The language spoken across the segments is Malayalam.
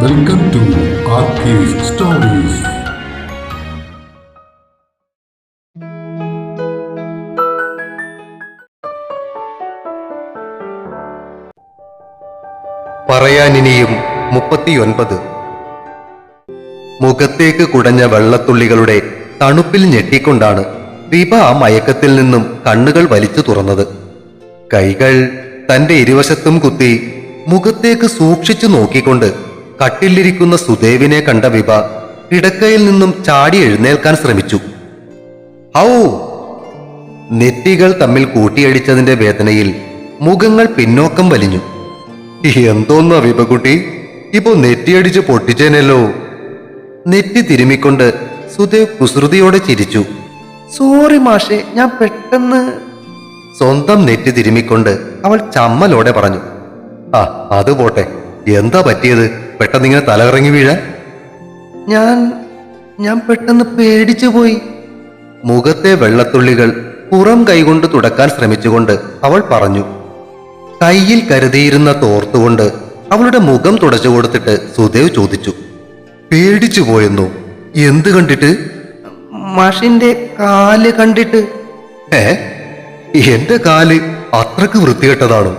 വെൽക്കം ടു സ്റ്റോറീസ് പറയാനിനിയും മുപ്പത്തിയൊൻപത്. മുഖത്തേക്ക് കുടഞ്ഞ വെള്ളത്തുള്ളികളുടെ തണുപ്പിൽ ഞെട്ടിക്കൊണ്ടാണ് ദീപ ആ മയക്കത്തിൽ നിന്നും കണ്ണുകൾ വലിച്ചു തുറന്നത്. കൈകൾ തന്റെ ഇരുവശത്തും കുത്തി മുഖത്തേക്ക് സൂക്ഷിച്ചു നോക്കിക്കൊണ്ട് കട്ടിലിരിക്കുന്ന സുദേവിനെ കണ്ട വിഭ കിടക്കയിൽ നിന്നും ചാടി എഴുന്നേൽക്കാൻ ശ്രമിച്ചു. ഔ നെറ്റികൾ തമ്മിൽ കൂട്ടിയടിച്ചതിന്റെ വേദനയിൽ മുഖങ്ങൾ പിന്നോക്കം വലിഞ്ഞു. എന്തോന്നു വിഭകുട്ടി? ഇപ്പോ നെറ്റിയടിച്ച് പൊട്ടിച്ചേനല്ലോ. നെറ്റി തിരുമിക്കൊണ്ട് സുദേവ് കുസൃതിയോടെ ചിരിച്ചു. സോറി മാഷെ ഞാൻ പെട്ടെന്ന് സ്വന്തം നെറ്റി തിരുമിക്കൊണ്ട് അവൾ ചമ്മലോടെ പറഞ്ഞു. ആ അത് പോട്ടെ. എന്താ പറ്റിയത്? പെട്ടെന്ന് ഇങ്ങനെ തലകറങ്ങി വീഴാൻ? ഞാൻ ഞാൻ പെട്ടെന്ന് പേടിച്ചു പോയി. മുഖത്തെ വെള്ളത്തുള്ളികൾ പുറം കൈകൊണ്ട് തുടക്കാൻ ശ്രമിച്ചുകൊണ്ട് അവൾ പറഞ്ഞു കയ്യിൽ കരുതിയിരുന്ന തോർത്തുകൊണ്ട് അവളുടെ മുഖം തുടച്ചു കൊടുത്തിട്ട് സുദേവ് ചോദിച്ചു പേടിച്ചു പോയെന്നു? എന്ത് കണ്ടിട്ട്? മഷിന്റെ കാൽ കണ്ടിട്ട്. ഏ? എന്റെ കാൽ അത്രയ്ക്ക് വൃത്തികെട്ടതാണോ?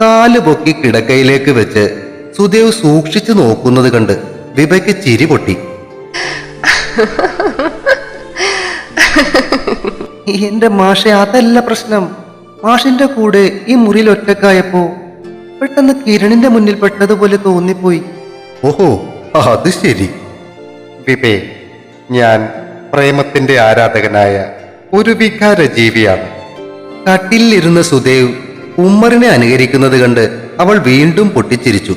കാൽ പൊക്കി കിടക്കയിലേക്ക് വെച്ച് സുദേവ് സൂക്ഷിച്ചു നോക്കുന്നത് കണ്ട് വിഭയ്ക്ക് ചിരി പൊട്ടി. എന്റെ മാഷെ അതല്ല പ്രശ്നം. മാഷിന്റെ കൂടെ ഈ മുറിയിൽ ഒറ്റക്കായപ്പോ പെട്ടെന്ന് കിരണിന്റെ മുന്നിൽ പെട്ടതുപോലെ തോന്നിപ്പോയി. ഓഹോ അത് ശരി. വിപേ ഞാൻ പ്രേമത്തിന്റെ ആരാധകനായ ഒരു വികാര ജീവിയാണ് കട്ടിലിരുന്ന സുദേവ് ഉമ്മറിനെ അനുകരിക്കുന്നത് കണ്ട് അവൾ വീണ്ടും പൊട്ടിച്ചിരിച്ചു.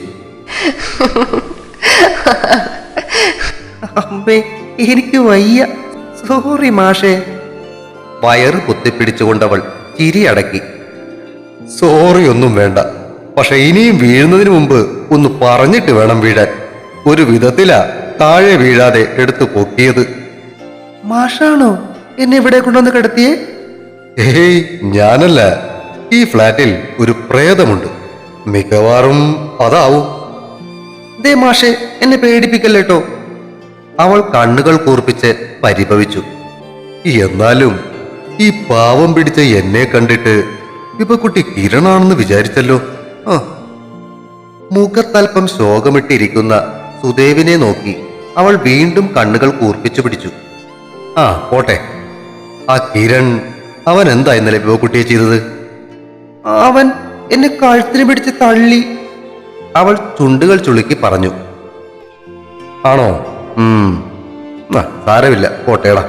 അമ്പേ എനിക്ക് വയ്യ. സോറി മാഷേ. വയറ് കുത്തിപ്പിടിച്ചുകൊണ്ടവൾ കിരി അടക്കി. സോറി ഒന്നും വേണ്ട. പക്ഷെ ഇനിയും വീഴുന്നതിന് മുമ്പ് ഒന്ന് പറഞ്ഞിട്ട് വേണം വീഴാൻ. ഒരു വിധത്തിലാ താഴെ വീഴാതെ എടുത്തു പൊക്കിയത്. മാഷാണോ എന്നെ ഇവിടെ കൊണ്ടുവന്ന് കിടത്തിയേ? ഏയ് ഞാനല്ല. ഈ ഫ്ലാറ്റിൽ ഒരു പ്രേതമുണ്ട്. മിക്കവാറും അതാവും. ദേ മാഷെ എന്നെ പേടിപ്പിക്കല്ലേട്ടോ അവൾ കണ്ണുകൾ കൂർപ്പിച്ച് പരിഭവിച്ചു. എന്നാലും ഈ പാവം പിടിച്ച എന്നെ കണ്ടിട്ട് ഇപ്പൊ കുട്ടി കിരണാണെന്ന് വിചാരിച്ചല്ലോ. ആ. മുഖത്തൽപ്പം ശോകമിട്ടിരിക്കുന്ന സുദേവിനെ നോക്കി അവൾ വീണ്ടും കണ്ണുകൾ കൂർപ്പിച്ചു പിടിച്ചു. ആ പോട്ടെ. ആ കിരൺ അവൻ എന്താ ഇന്നലെ കുട്ടിയെ ചെയ്തത്? അവൻ എന്നെ കഴുത്തിന് പിടിച്ച് തള്ളി. അവൾ ചുണ്ടുകൾ ചുളുക്കി പറഞ്ഞു. ആണോ? സാരമില്ല. പോട്ടേടാ.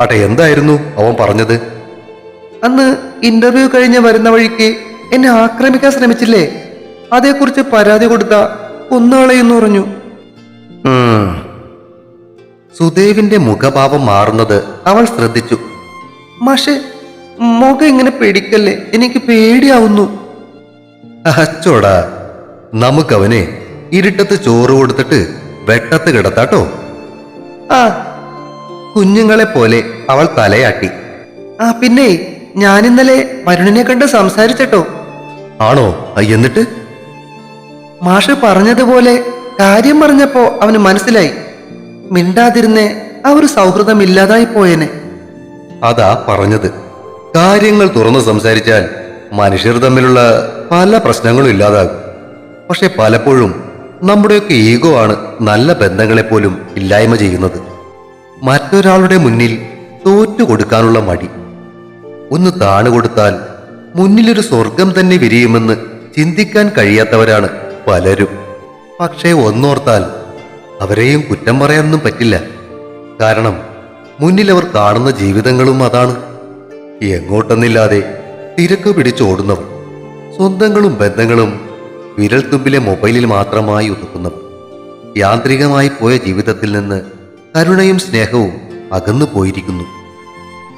ആട്ടെ എന്തായിരുന്നു അവൻ പറഞ്ഞത്? അന്ന് ഇന്റർവ്യൂ കഴിഞ്ഞ് വരുന്ന വഴിക്ക് എന്നെ ആക്രമിക്കാൻ ശ്രമിച്ചില്ലേ? അതേക്കുറിച്ച് പരാതി കൊടുത്ത കൊന്നുകളയെന്ന് പറഞ്ഞു. സുദേവിന്റെ മുഖഭാവം മാറുന്നത് അവൾ ശ്രദ്ധിച്ചു. മാഷെ മുഖം ഇങ്ങനെ പേടിക്കല്ലേ? എനിക്ക് പേടിയാവുന്നു. അച്ചോടാ. നമുക്കവനെ ഇരുട്ടത്ത് ചോറ് കൊടുത്തിട്ട് വെട്ടത്ത് കിടത്താട്ടോ. ആ കുഞ്ഞുങ്ങളെ പോലെ അവൾ തലയാട്ടി. ആ പിന്നെ ഞാനിന്നലെ വരുണിനെ കണ്ട് സംസാരിച്ചട്ടോ. ആണോ? എന്നിട്ട്? മാഷ് പറഞ്ഞതുപോലെ കാര്യം പറഞ്ഞപ്പോ അവന് മനസ്സിലായി. മിണ്ടാതിരുന്നേ ആ ഒരു സൗഹൃദം ഇല്ലാതായി പോയേനെ. അതാ പറഞ്ഞത്. കാര്യങ്ങൾ തുറന്നു സംസാരിച്ചാൽ മനുഷ്യർ തമ്മിലുള്ള പല പ്രശ്നങ്ങളും ഇല്ലാതാകും. പക്ഷെ പലപ്പോഴും നമ്മുടെയൊക്കെ ഈഗോ ആണ് നല്ല ബന്ധങ്ങളെ പോലും ഇല്ലായ്മ ചെയ്യുന്നത്. മറ്റൊരാളുടെ മുന്നിൽ തോറ്റു കൊടുക്കാനുള്ള മടി. ഒന്ന് താണുകൊടുത്താൽ മുന്നിലൊരു സ്വർഗം തന്നെ വിരിയുമെന്ന് ചിന്തിക്കാൻ കഴിയാത്തവരാണ് പലരും. പക്ഷേ ഒന്നോർത്താൽ അവരെയും കുറ്റം പറയാനൊന്നും പറ്റില്ല. കാരണം മുന്നിൽ അവർ കാണുന്ന ജീവിതങ്ങളും അതാണ്. എങ്ങോട്ടെന്നില്ലാതെ തിരക്ക് പിടിച്ചോടുന്നവർ സ്വന്തങ്ങളും ബന്ധങ്ങളും വിരൽത്തുമ്പിലെ മൊബൈലിൽ മാത്രമായി ഒതുക്കുന്നവർ യാന്ത്രികമായി പോയ ജീവിതത്തിൽ നിന്ന് കരുണയും സ്നേഹവും അകന്നു പോയിരിക്കുന്നു.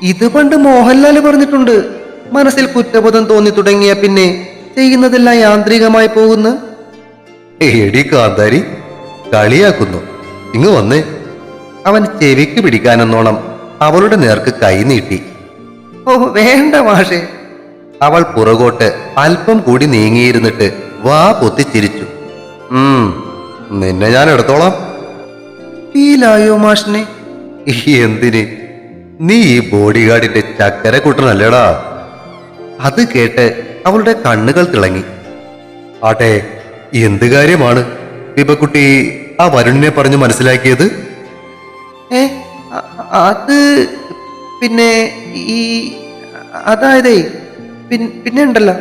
ഇത് പണ്ട് മോഹൻലാൽ പറഞ്ഞിട്ടുണ്ട് മനസ്സിൽ കുറ്റബോധം തോന്നി തുടങ്ങിയ പിന്നെ ചെയ്യുന്നതെല്ലാം യാന്ത്രികമായി പോകുന്നു. എടി കാന്താരി കളിയാക്കുന്നു. ഇങ്ങ് വന്നേ. അവൻ ചെവിക്ക് പിടിക്കാനെന്നോണം അവളുടെ നേർക്ക് കൈ നീട്ടി. ഓ വേണ്ട മാഷേ. അവൾ പുറകോട്ട് അല്പം കൂടി നീങ്ങിയിരുന്നിട്ട് വാ പൊത്തിച്ചിരിച്ചു നിന്നെ ഞാൻ എടുത്തോളാം. ഫീലായോ മാഷിനെ? എന്തിന്? നീ ഈ ബോഡി ഗാർഡിന്റെ ചക്കര കൂട്ടനല്ലേടാ അത് കേട്ട് അവളുടെ കണ്ണുകൾ തിളങ്ങി. ആട്ടെ എന്ത് കാര്യമാണ് ദീപക്കുട്ടി ആ വരുണിനെ പറഞ്ഞു മനസ്സിലാക്കിയത്? ഏ അത് പിന്നെ ഈ അതായതേ പിന്നെ ഉണ്ടല്ലോ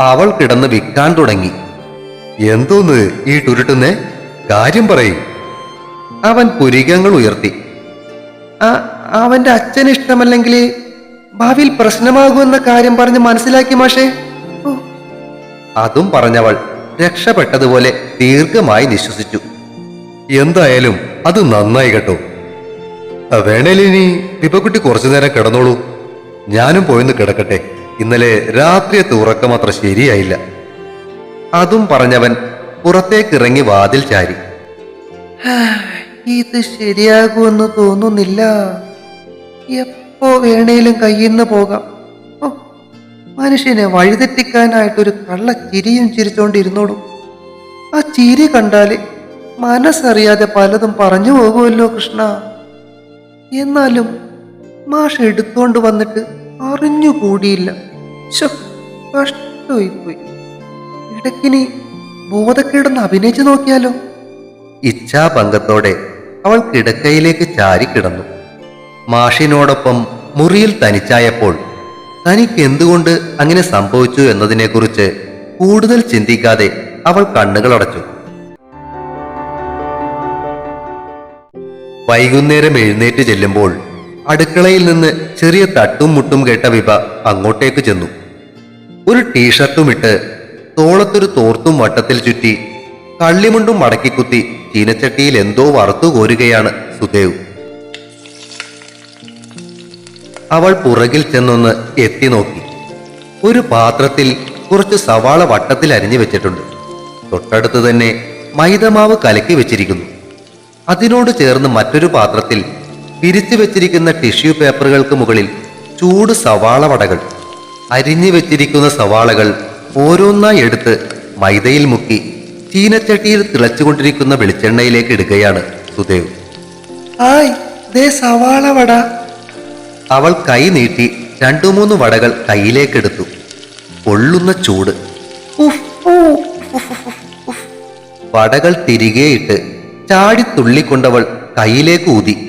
അവൾ കിടന്ന് വിൽക്കാൻ തുടങ്ങി. എന്തോന്ന് ഈ ടുരുട്ടുന്നേ കാര്യം പറയും. അവൻ പുരികങ്ങൾ ഉയർത്തി. അവന്റെ അച്ഛൻ ഇഷ്ടമല്ലെങ്കിൽ ഭാവിയിൽ പ്രശ്നമാകുമെന്ന കാര്യം പറഞ്ഞ് മനസ്സിലാക്കി മാഷേ. അതും പറഞ്ഞവൾ രക്ഷപ്പെട്ടതുപോലെ ദീർഘമായി നിശ്വസിച്ചു. എന്തായാലും അത് നന്നായി കേട്ടോ. വേണേലിനി ദീപക്കുട്ടി കുറച്ചു നേരം കിടന്നോളൂ. ഞാനും പോയിന്ന് കിടക്കട്ടെ. ഇന്നലെ രാത്രിയത്തെ ഉറക്കം അത്ര ശരിയായില്ല. അതും പറഞ്ഞവൻ പുറത്തേക്കിറങ്ങി വാതിൽ ചാരി. ഇത് ശരിയാകുമെന്ന് തോന്നുന്നില്ല. എപ്പോ വേണേലും കയ്യിൽ നിന്ന് പോകാം മനുഷ്യനെ വഴിതെറ്റിക്കാനായിട്ടൊരു കള്ള ചിരിയും ചിരിച്ചോണ്ടിരുന്നോളൂ. ആ ചിരി കണ്ടാൽ മനസ്സറിയാതെ പലതും പറഞ്ഞു പോകുമല്ലോ കൃഷ്ണ. എന്നാലും മാഷ് എടുത്തോണ്ട് വന്നിട്ട് അറിഞ്ഞുകൂടിയില്ല. ശോ, കഷ്ടമായിപ്പോയി. ഇടയ്ക്കിനി ബോധക്കേടൊന്ന് അഭിനയിച്ചു നോക്കിയാലോ? ഇച്ഛാഭംഗത്തോടെ അവൾ കിടക്കയിലേക്ക് ചാരി കിടന്നു. മാഷിനോടൊപ്പം മുറിയിൽ തനിച്ചായപ്പോൾ തനിക്ക് എന്തുകൊണ്ട് അങ്ങനെ സംഭവിച്ചു എന്നതിനെക്കുറിച്ച് കൂടുതൽ ചിന്തിക്കാതെ അവൾ കണ്ണുകളടച്ചു. വൈകുന്നേരം എഴുന്നേറ്റ് ചെല്ലുമ്പോൾ അടുക്കളയിൽ നിന്ന് ചെറിയ തട്ടും മുട്ടും കേട്ട വിഭ അങ്ങോട്ടേക്ക് ചെന്നു. ഒരു ടീഷർട്ടും ഇട്ട് തോളത്തൊരു തോർത്തും വട്ടത്തിൽ ചുറ്റി കള്ളിമുണ്ടും മടക്കിക്കുത്തി ചീനച്ചട്ടിയിൽ എന്തോ വറുത്തു കോരുകയാണ് സുദേവ്. അവൾ പുറകിൽ ചെന്നൊന്ന് എത്തി നോക്കി. ഒരു പാത്രത്തിൽ കുറച്ച് സവാള വട്ടത്തിൽ അരിഞ്ഞു വെച്ചിട്ടുണ്ട്. തൊട്ടടുത്ത് തന്നെ മൈദമാവ് കലക്കി വെച്ചിരിക്കുന്നു. അതിനോട് ചേർന്ന് മറ്റൊരു പാത്രത്തിൽ പിരിച്ചു വെച്ചിരിക്കുന്ന ടിഷ്യൂ പേപ്പറുകൾക്ക് മുകളിൽ ചൂട് സവാള വടകൾ. അരിഞ്ഞു വെച്ചിരിക്കുന്ന സവാളകൾ ഓരോന്നായി എടുത്ത് മൈദയിൽ മുക്കി ചീനച്ചട്ടിയിൽ തിളച്ചുകൊണ്ടിരിക്കുന്ന വെളിച്ചെണ്ണയിലേക്ക് ഇടുകയാണ് സുദേവ്. ഹായ് ദേ സവാള വട. അവൾ കൈ നീട്ടി രണ്ടു മൂന്ന് വടകൾ കയ്യിലേക്കെടുത്തു പൊള്ളുന്ന ചൂട്. വടകൾ തിരികെയിട്ട് ചാടി തുള്ളിക്കൊണ്ടവൾ കയ്യിലേക്ക് ഊതി.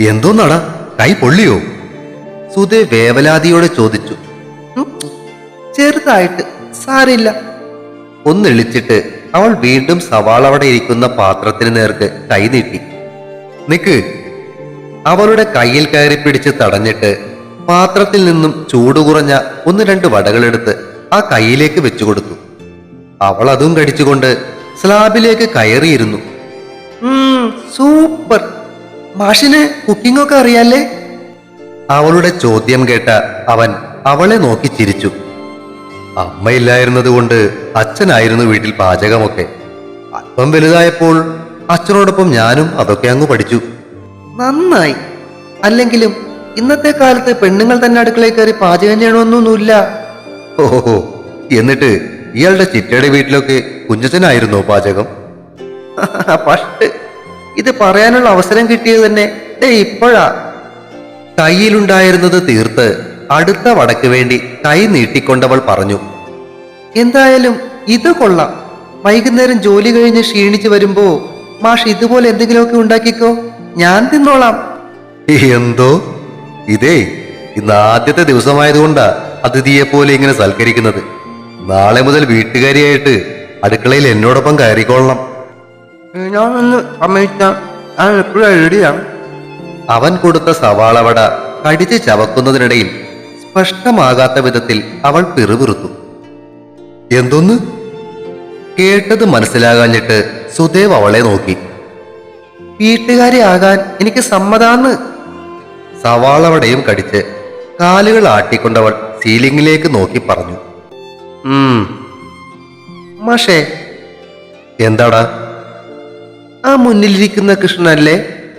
എന്തോന്നാടാ? കൈ പൊള്ളിയോ? സുധേ വേവലാതിയോടെ ചോദിച്ചു. ചെറുതായിട്ട് സാരില്ല ഒന്നെളിച്ചിട്ട് അവൾ വീണ്ടും സവാളവട ഇരിക്കുന്ന പാത്രത്തിന് നേർക്ക് കൈ നീട്ടി. നിക്ക് അവളുടെ കയ്യിൽ കയറി പിടിച്ച് തടഞ്ഞിട്ട് പാത്രത്തിൽ നിന്നും ചൂട് കുറഞ്ഞ ഒന്ന് രണ്ട് വടകളെടുത്ത് ആ കൈയിലേക്ക് വെച്ചു കൊടുത്തു. അവൾ അതും കടിച്ചുകൊണ്ട് സ്ലാബിലേക്ക് കയറിയിരുന്നു. സൂപ്പർ. മാഷിന് കുക്കിംഗ് ഒക്കെ അറിയാല്ലേ? അവളുടെ ചോദ്യം കേട്ട അവൻ അവളെ നോക്കി ചിരിച്ചു. അമ്മയില്ലായിരുന്നത് കൊണ്ട് അച്ഛനായിരുന്നു വീട്ടിൽ പാചകമൊക്കെ. അല്പം വലുതായപ്പോൾ അച്ഛനോടൊപ്പം ഞാനും അതൊക്കെ അങ്ങ് പഠിച്ചു. നന്നായി. അല്ലെങ്കിലും ഇന്നത്തെ കാലത്ത് പെണ്ണുങ്ങൾ തന്നെ അടുക്കളയിൽ കയറി പാചകം ചെയ്യണമെന്നൊന്നുമില്ല. ഓഹോ എന്നിട്ട് ഇയാളുടെ ചിറ്റയുടെ വീട്ടിലൊക്കെ കുഞ്ഞച്ചനായിരുന്നോ പാചകം? പണ്ട് ഇത് പറയാനുള്ള അവസരം കിട്ടിയത് തന്നെ ഇപ്പോഴാ. കയ്യിലുണ്ടായിരുന്നത് തീർത്ത് അടുത്ത വടക്ക് വേണ്ടി കൈ നീട്ടിക്കൊണ്ടവൾ പറഞ്ഞു എന്തായാലും ഇത് കൊള്ളാം. വൈകുന്നേരം ജോലി കഴിഞ്ഞ് ക്ഷീണിച്ചു വരുമ്പോ മാഷ് ഇതുപോലെ എന്തെങ്കിലുമൊക്കെ ഉണ്ടാക്കിക്കോ. ഞാൻ തിന്നോളാം. എന്തോ? ഇതേ ഇന്ന് ആദ്യത്തെ ദിവസമായതുകൊണ്ടാ അതിഥിയെ പോലെ ഇങ്ങനെ സൽക്കരിക്കുന്നത്. നാളെ മുതൽ വീട്ടുകാരിയായിട്ട് അടുക്കളയിൽ എന്നോടൊപ്പം കയറിക്കൊള്ളണം അവൻ കൊടുത്ത സവാളവട കടിച്ച് ചവക്കുന്നതിനിടയിൽ സ്പഷ്ടമാകാത്ത വിധത്തിൽ അവൾ പിറുപിറുത്തു. എന്തൊന്ന്? കേട്ടത് മനസ്സിലാകാഞ്ഞിട്ട് സുദേവ് അവളെ നോക്കി. വീട്ടുകാരി ആകാൻ എനിക്ക് സമ്മതാന്ന്. സവാളവടയും കടിച്ച് കാലുകൾ ആട്ടിക്കൊണ്ടവൾ സീലിംഗിലേക്ക് നോക്കി പറഞ്ഞു. മാഷേ എന്താടാ? ആ മുന്നിലിരിക്കുന്ന കൃഷ്ണനല്ലേ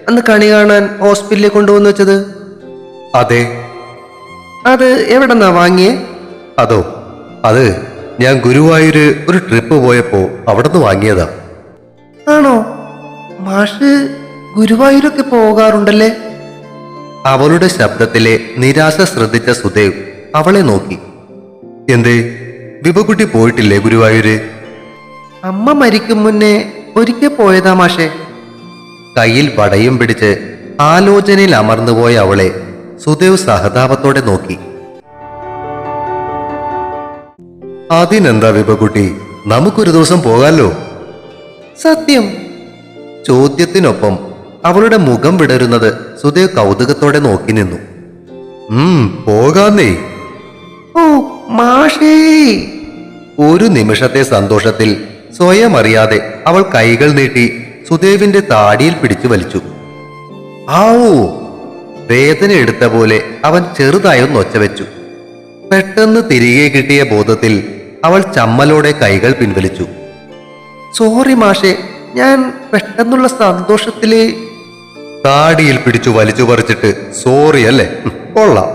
അന്ന് കണി കാണാൻ ഹോസ്പിറ്റലിൽ കൊണ്ടുവന്നു വെച്ചത്? അതെ. അത് എവിടെന്നാ വാങ്ങിയേ? അതോ അത് ഞാൻ ഗുരുവായൂര് ഒരു ട്രിപ്പ് പോയപ്പോ അവിടെ നിന്ന് വാങ്ങിയതാ. ആണോ? മാഷ് ഗുരുവായൂരൊക്കെ പോകാറുണ്ടല്ലേ? അവളുടെ ശബ്ദത്തിലെ നിരാശ ശ്രദ്ധിച്ച സുദേവ് അവളെ നോക്കി. എന്തേ വിഭകുട്ടി പോയിട്ടില്ലേ ഗുരുവായൂര്? അമ്മ മരിക്കും മുന്നേ ഒരിക്കൽ പോയതാ മാഷേ. കയ്യിൽ വടയും പിടിച്ച് ആലോചനയിൽ അമർന്നുപോയ അവളെ സുദേവ് സഹതാപത്തോടെ നോക്കി. അതിനെന്താ വിഭകുട്ടി നമുക്കൊരു ദിവസം പോകാമല്ലോ സത്യം. ചോദ്യത്തിനൊപ്പം അവളുടെ മുഖം വിടരുന്നത് സുദേവ് കൗതുകത്തോടെ നോക്കി നിന്നു. ഉം പോകാന്നേ. ഓ മാഷേ. ഒരു നിമിഷത്തെ സന്തോഷത്തിൽ സ്വയം അറിയാതെ അവൾ കൈകൾ നീട്ടി സുദേവിന്റെ താടിയിൽ പിടിച്ചു വലിച്ചു. ആവൂ വേദന എടുത്ത പോലെ അവൻ ചെറുതായൊന്ന് ഒച്ച വെച്ചു. പെട്ടെന്ന് തിരികെ കിട്ടിയ ബോധത്തിൽ അവൾ ചമ്മലോടെ കൈകൾ പിൻവലിച്ചു. സോറി മാഷെ ഞാൻ പെട്ടെന്നുള്ള സന്തോഷത്തിൽ താടിയിൽ പിടിച്ചു വലിച്ചു പറിച്ചിട്ട് സോറി അല്ലേ? കൊള്ളാം.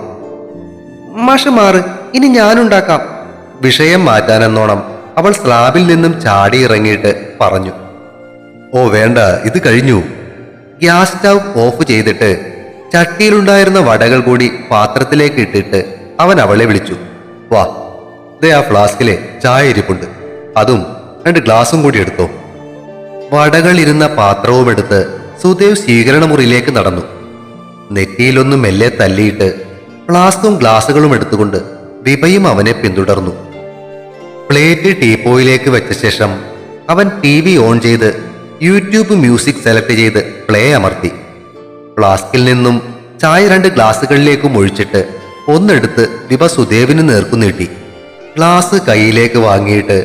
മാഷ മാറ് ഇനി ഞാനുണ്ടാക്കാം. വിഷയം മാറ്റാനെന്നോണം. അവൾ സ്ലാബിൽ നിന്നും ചാടി ഇറങ്ങിയിട്ട് പറഞ്ഞു ഓ വേണ്ട ഇത് കഴിഞ്ഞു. ഗ്യാസ് സ്റ്റവ് ഓഫ് ചെയ്തിട്ട് ചട്ടിയിലുണ്ടായിരുന്ന വടകൾ കൂടി പാത്രത്തിലേക്ക് ഇട്ടിട്ട് അവൻ അവളെ വിളിച്ചു വാ ദേ ആ ഫ്ലാസ്കിലെ ചായ ഇരിപ്പുണ്ട് അതും രണ്ട് ഗ്ലാസും കൂടി എടുത്തോ. വടകൾ ഇരുന്ന പാത്രവും എടുത്ത് സുദേവ് സ്വീകരണ മുറിയിലേക്ക് നടന്നു. നെറ്റിയിലൊന്നും മെല്ലെ തല്ലിയിട്ട് ഫ്ലാസ്കും ഗ്ലാസുകളും എടുത്തുകൊണ്ട് വിഭയും അവനെ പിന്തുടർന്നു. പ്ലേറ്റ് ടീപ്പോയിലേക്ക് വെച്ച ശേഷം അവൻ ടി വി ഓൺ ചെയ്ത് യൂട്യൂബ് മ്യൂസിക് സെലക്ട് ചെയ്ത് പ്ലേ അമർത്തി. ഫ്ലാസ്കിൽ നിന്നും ചായ രണ്ട് ഗ്ലാസുകളിലേക്കും ഒഴിച്ചിട്ട് ഒന്നെടുത്ത് ദിവ സുദേവിന് നേർക്കു നീട്ടി. ഗ്ലാസ് കൈയിലേക്ക് വാങ്ങിയിട്ട്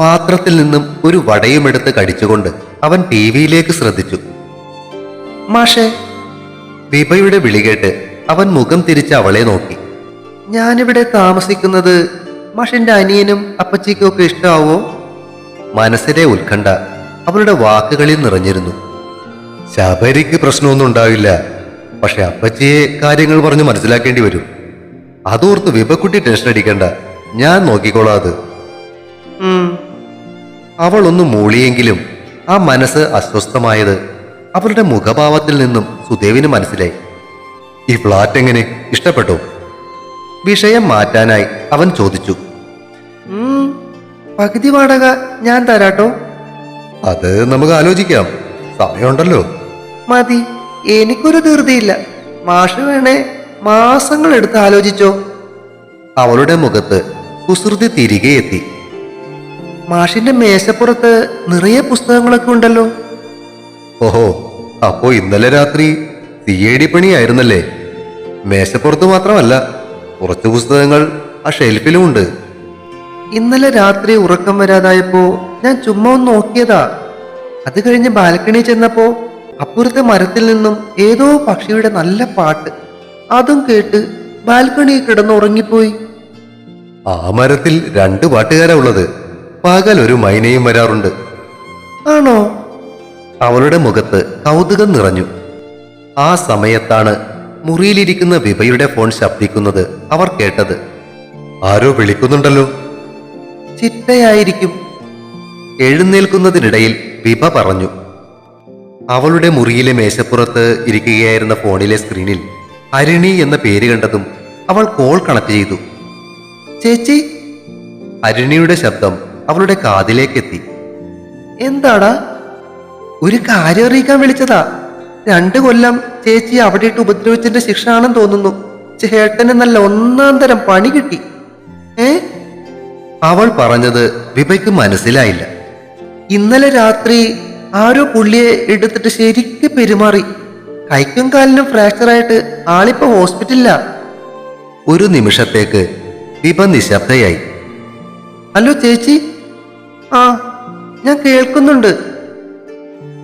പാത്രത്തിൽ നിന്നും ഒരു വടയുമെടുത്ത് കടിച്ചുകൊണ്ട് അവൻ ടി വിയിലേക്ക് ശ്രദ്ധിച്ചു. മാഷേ വിഭയുടെ വിളികേട്ട് അവൻ മുഖം തിരിച്ച് അവളെ നോക്കി. ഞാനിവിടെ താമസിക്കുന്നത് മാഷിന്റെ അനിയനും അപ്പച്ചിക്കും ഒക്കെ ഇഷ്ടമാവോ മനസ്സിലെ ഉത്കണ്ഠ അവളുടെ വാക്കുകളിൽ നിറഞ്ഞിരുന്നു. ശബരിക്ക് പ്രശ്നമൊന്നും ഉണ്ടാവില്ല. പക്ഷെ അപ്പച്ചിയെ കാര്യങ്ങൾ പറഞ്ഞ് മനസ്സിലാക്കേണ്ടി വരും. അതോർത്ത് വിപക്കുട്ടി ടെൻഷൻ അടിക്കണ്ട. ഞാൻ നോക്കിക്കോളാം അത്. ഉം, മൂളിയെങ്കിലും ആ മനസ്സ് അസ്വസ്ഥമായത് അവളുടെ മുഖഭാവത്തിൽ നിന്നും സുദേവിന് മനസ്സിലായി. ഈ ഫ്ലാറ്റ് എങ്ങനെ? ഇഷ്ടപ്പെട്ടു? വിഷയം മാറ്റാനായി അവൻ ചോദിച്ചു. പകുതി വാടക ഞാൻ തരാട്ടോ. അത് നമുക്ക് ആലോചിക്കാം. സമയമുണ്ടല്ലോ. മതി. എനിക്കൊരു ധൃതിയില്ല. മാഷ് വേണേ മാസങ്ങൾ എടുത്ത് ആലോചിച്ചോ. അവളുടെ മുഖത്ത് കുസൃതി തിരികെ എത്തി. മാഷിന്റെ മേശപ്പുറത്ത് നിറയെ പുസ്തകങ്ങളൊക്കെ ഉണ്ടല്ലോ. ഓഹോ അപ്പോ ഇന്നലെ രാത്രി സി ഐ ഡി പണിയായിരുന്നല്ലേ? മേശപ്പുറത്ത് മാത്രമല്ല കുറച്ച് പുസ്തകങ്ങൾ ആ ഷെൽഫിലും ഉണ്ട് ഇന്നലെ രാത്രി ഉറക്കം വരാതായപ്പോ ഞാൻ ചുമ്മാ ഒന്ന് നോക്കിയതാ. അത് കഴിഞ്ഞ് ബാൽക്കണി ചെന്നപ്പോ അപ്പുറത്തെ മരത്തിൽ നിന്നും ഏതോ പക്ഷിയുടെ നല്ല പാട്ട്. അതും കേട്ട് ബാൽക്കണി കിടന്ന് ഉറങ്ങിപ്പോയി ആ മരത്തിൽ രണ്ട് പാട്ടുകാരാ ഉള്ളത്. പകൽ ഒരു മൈനയും വരാറുണ്ട്. ആണോ? അവളുടെ മുഖത്ത് കൗതുകം നിറഞ്ഞു. ആ സമയത്താണ് മുറിയിലിരിക്കുന്ന വിഭയുടെ ഫോൺ ശബ്ദിക്കുന്നത് അവർ കേട്ടത്. ആരോ വിളിക്കുന്നുണ്ടല്ലോ. ചിട്ടയായിരിക്കും. എഴുന്നേൽക്കുന്നതിനിടയിൽ വിഭ പറഞ്ഞു. അവളുടെ മുറിയിലെ മേശപ്പുറത്ത് ഇരിക്കുകയായിരുന്ന ഫോണിലെ സ്ക്രീനിൽ ഹരിണി എന്ന പേര് കണ്ടതും അവൾ കോൾ കണക്ട് ചെയ്തു. ചേച്ചി? ഹരിണിയുടെ ശബ്ദം അവളുടെ കാതിലേക്കെത്തി. എന്താടാ? ഒരു കാര്യം അറിയിക്കാൻ വിളിച്ചതാ. രണ്ടു കൊല്ലം ചേച്ചി അവിടെ ഇട്ട് ഉപദ്രവിച്ചതിന്റെ ശിക്ഷ ആണെന്ന് തോന്നുന്നു. ചേട്ടന് നല്ല ഒന്നാം തരം പണി കിട്ടി. ഏ? അവൾ പറഞ്ഞത് വിഭയ്ക്ക് മനസ്സിലായില്ല. ഇന്നലെ രാത്രി ആരോ പുള്ളിയെ എടുത്തിട്ട് ശരിക്ക് പെരുമാറി. കൈക്കും കാലിനും ഫ്രാക്ചറായിട്ട് ആളിപ്പോ ഹോസ്പിറ്റലില്ല ഒരു നിമിഷത്തേക്ക് വിഭ നിശബ്ദയായി. ഹലോ ചേച്ചി? ആ ഞാൻ കേൾക്കുന്നുണ്ട്.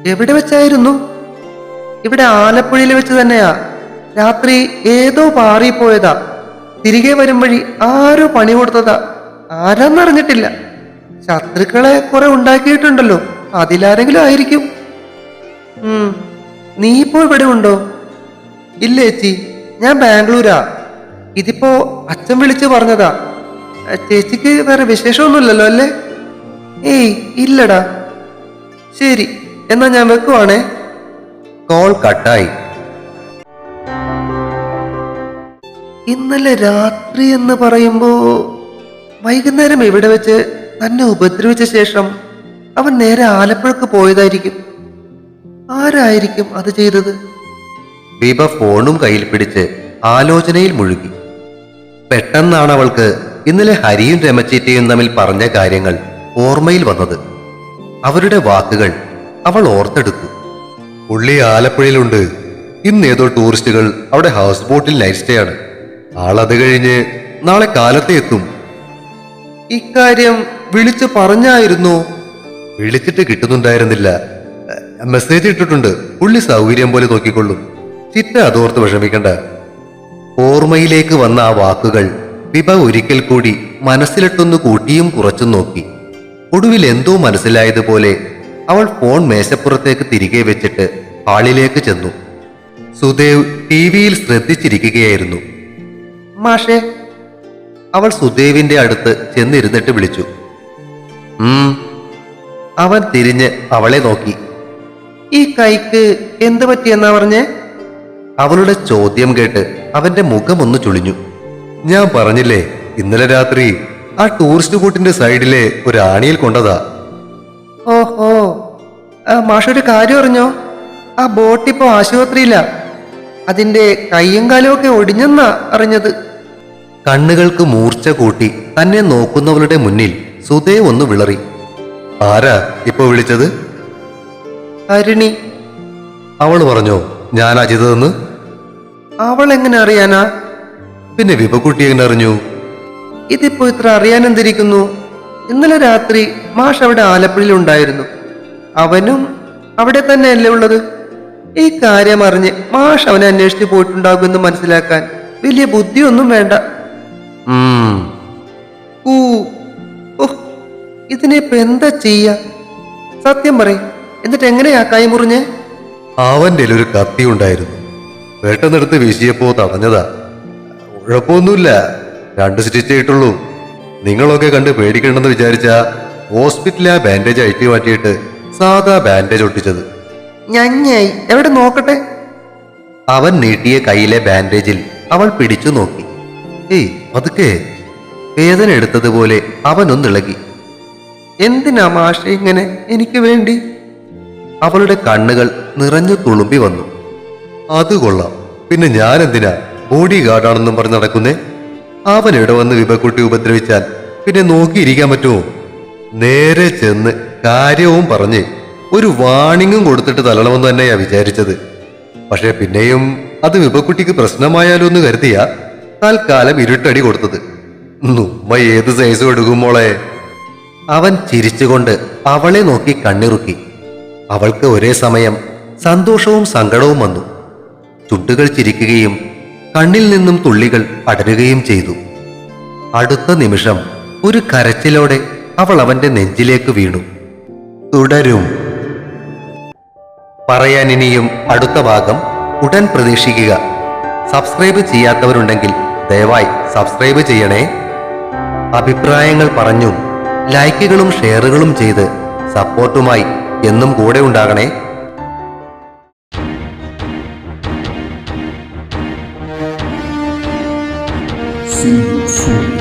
എവിടെ വെച്ചായിരുന്നു? ഇവിടെ ആലപ്പുഴയിൽ വെച്ച് തന്നെയാ. രാത്രി ഏതോ പാറിപ്പോയതാ. പോയതാ തിരികെ വരും വഴി ആരോ പണി കൊടുത്തതാ. ആരാന്നറിഞ്ഞിട്ടില്ല ശത്രുക്കളെ കുറെ ഉണ്ടാക്കിയിട്ടുണ്ടല്ലോ. അതിലാരെങ്കിലും ആയിരിക്കും. നീ ഇപ്പോ ഇവിടെ ഉണ്ടോ? ഇല്ല ചേച്ചി. ഞാൻ ബാംഗ്ലൂരാ. ഇതിപ്പോ അച്ഛൻ വിളിച്ചു പറഞ്ഞതാ. ചേച്ചിക്ക് വേറെ വിശേഷമൊന്നുമില്ലല്ലോ അല്ലേ? ഏയ് ഇല്ലടാ. ശരി എന്നാ ഞാൻ വെക്കുവാണേ. കോൾ കട്ടായി. ഇന്നലെ രാത്രി എന്ന് പറയുമ്പോ വൈകുന്നേരം ഇവിടെ വെച്ച് തന്നെ ഉപദ്രവിച്ച ശേഷം അവൻ നേരെ ആലപ്പുഴക്ക് പോയതായിരിക്കും. ആരായിരിക്കും അത് ചെയ്തത്? ദീപ ഫോണും കയ്യിൽ പിടിച്ച് ആലോചനയിൽ മുഴുകി. പെട്ടെന്നാണ് അവൾക്ക് ഇന്നലെ ഹരിയും രമച്ചീറ്റയും തമ്മിൽ പറഞ്ഞ കാര്യങ്ങൾ ഓർമ്മയിൽ വന്നത്. അവരുടെ വാക്കുകൾ അവൾ ഓർത്തെടുത്തു. പുള്ളി ആലപ്പുഴയിലുണ്ട്. ഇന്ന് ഏതോ ടൂറിസ്റ്റുകൾ അവിടെ ഹൗസ് ബോട്ടിൽ നൈറ്റ് സ്റ്റേ ആണ്. ആളത് കഴിഞ്ഞ് നാളെ കാലത്തെ എത്തും ഇക്കാര്യം വിളിച്ചു പറഞ്ഞായിരുന്നു. വിളിച്ചിട്ട് കിട്ടുന്നുണ്ടായിരുന്നില്ല. മെസ്സേജ് ഇട്ടിട്ടുണ്ട്. പുള്ളി സൗകര്യം പോലെ നോക്കിക്കൊള്ളും. ചിറ്റ അതോർത്ത് വിഷമിക്കണ്ട. ഓർമ്മയിലേക്ക് വന്ന ആ വാക്കുകൾ വിഭ ഒരിക്കൽ കൂടി മനസ്സിലിട്ടൊന്ന് കൂട്ടിയും കുറച്ചും നോക്കി. ഒടുവിൽ എന്തോ മനസ്സിലായതുപോലെ അവൾ ഫോൺ മേശപ്പുറത്തേക്ക് തിരികെ വെച്ചിട്ട് ഹാളിലേക്ക് ചെന്നു. സുദേവ് ടി വിയിൽ ശ്രദ്ധിച്ചിരിക്കുകയായിരുന്നു. മാഷേ അവൾ സുദേവിന്റെ അടുത്ത് ചെന്നിരുന്നിട്ട് വിളിച്ചു. അവൻ തിരിഞ്ഞ് അവളെ നോക്കി. ഈ കൈക്ക് എന്ത് പറ്റിയെന്നാ പറഞ്ഞേ? അവളുടെ ചോദ്യം കേട്ട് അവന്റെ മുഖമൊന്ന് ചുളിഞ്ഞു. ഞാൻ പറഞ്ഞില്ലേ ഇന്നലെ രാത്രി ആ ടൂറിസ്റ്റ് ബോട്ടിന്റെ സൈഡിലെ ഒരു ആണിയിൽ കൊണ്ടതാ. ഓഹോ മാഷൊരു കാര്യം അറിഞ്ഞോ? ആ ബോട്ടിപ്പോ ആശുപത്രിയില്ല അതിന്റെ കയ്യും കാലും ഒക്കെ ഒടിഞ്ഞെന്നാ അറിഞ്ഞത്. കണ്ണുകൾക്ക് മൂർച്ച കൂട്ടി തന്നെ നോക്കുന്നവളുടെ മുന്നിൽ സുദേവ് ഒന്ന് വിളറി. ആരാ ഇപ്പൊ വിളിച്ചത്? അരുണി. അവൾ പറഞ്ഞോ ഞാനാ ചെയ്തതെന്ന്? അവൾ എങ്ങനെ അറിയാനാ? പിന്നെ വിപക്കുട്ടി എങ്ങനെ അറിഞ്ഞു? ഇതിപ്പോ ഇത്ര അറിയാൻ എന്തിരിക്കുന്നു? ഇന്നലെ രാത്രി മാഷ് അവിടെ ആലപ്പുഴയിൽ ഉണ്ടായിരുന്നു. അവനും അവിടെ തന്നെ അല്ലേ ഉള്ളത്? ഈ കാര്യം അറിഞ്ഞ് മാഷ് അവനെ അന്വേഷിച്ച് പോയിട്ടുണ്ടാകുമെന്ന് മനസ്സിലാക്കാൻ വലിയ ബുദ്ധിയൊന്നും വേണ്ട. ഊ. ഓ ഇതിനിപ്പോ എന്താ ചെയ്യ? സത്യം പറയും. എന്നിട്ട് എങ്ങനെയാ കൈ മുറിഞ്ഞേ അവന്റെ ഒരു കത്തി ഉണ്ടായിരുന്നു. പെട്ടെന്നെടുത്ത് വീശിയപ്പോ തടഞ്ഞതാ. കുഴപ്പമൊന്നുമില്ല. രണ്ട് സ്റ്റിച്ച് ആയിട്ടുള്ളൂ നിങ്ങളൊക്കെ കണ്ട് പേടിക്കണമെന്ന് വിചാരിച്ച ഹോസ്പിറ്റലിൽ ആ ബാൻഡേജ് അയറ്റി മാറ്റിയിട്ട് സാധാ ബാൻഡേജ് ഒട്ടിച്ചത്. ഞഞ്ഞായി. എവിടെ നോക്കട്ടെ? അവൻ നീട്ടിയ കയ്യിലെ ബാൻഡേജിൽ അവൾ പിടിച്ചു നോക്കി. ഏയ് പതുക്കെ വേദന എടുത്തതുപോലെ അവനൊന്നിളകി. എന്തിനാ മാഷ ഇങ്ങനെ? എനിക്ക് വേണ്ടി? അവളുടെ കണ്ണുകൾ നിറഞ്ഞു തുളുമ്പി വന്നു. അത് കൊള്ളാം. പിന്നെ ഞാൻ എന്തിനാ ബോഡി ഗാർഡാണെന്നും പറഞ്ഞ് നടക്കുന്നേ? അവൻ ഇവിടെ വന്ന് വിപക്കുട്ടി ഉപദ്രവിച്ചാൽ പിന്നെ നോക്കിയിരിക്കാൻ പറ്റുമോ? നേരെ ചെന്ന് കാര്യവും പറഞ്ഞ് ഒരു വാണിങ്ങും കൊടുത്തിട്ട് തള്ളണമെന്ന് തന്നെയാ വിചാരിച്ചത്. പക്ഷെ പിന്നെയും അത് വിപക്കുട്ടിക്ക് പ്രശ്നമായാലോ എന്ന് കരുതിയാ തൽക്കാലം ഇരുട്ടടി കൊടുത്തത്. നുമ്മ ഏത് സൈസ് എടുക്കുമ്പോളെ അവൻ ചിരിച്ചുകൊണ്ട് അവളെ നോക്കി കണ്ണിറുക്കി. അവൾക്ക് ഒരേ സമയം സന്തോഷവും സങ്കടവും വന്നു. ചുണ്ടുകൾ ചിരിക്കുകയും കണ്ണിൽ നിന്നും തുള്ളികൾ അടരുകയും ചെയ്തു. അടുത്ത നിമിഷം ഒരു കരച്ചിലോടെ അവൾ അവന്റെ നെഞ്ചിലേക്ക് വീണു. തുടരും. പറയാൻ ഇനിയും അടുത്ത ഭാഗം ഉടൻ പ്രതീക്ഷിക്കുക. സബ്സ്ക്രൈബ് ചെയ്യാത്തവരുണ്ടെങ്കിൽ ദയവായി സബ്സ്ക്രൈബ് ചെയ്യണേ അഭിപ്രായങ്ങൾ പറഞ്ഞും ലൈക്കുകളും ഷെയറുകളും ചെയ്ത് സപ്പോർട്ടുമായി എന്നും കൂടെ ഉണ്ടാകണേ See you soon.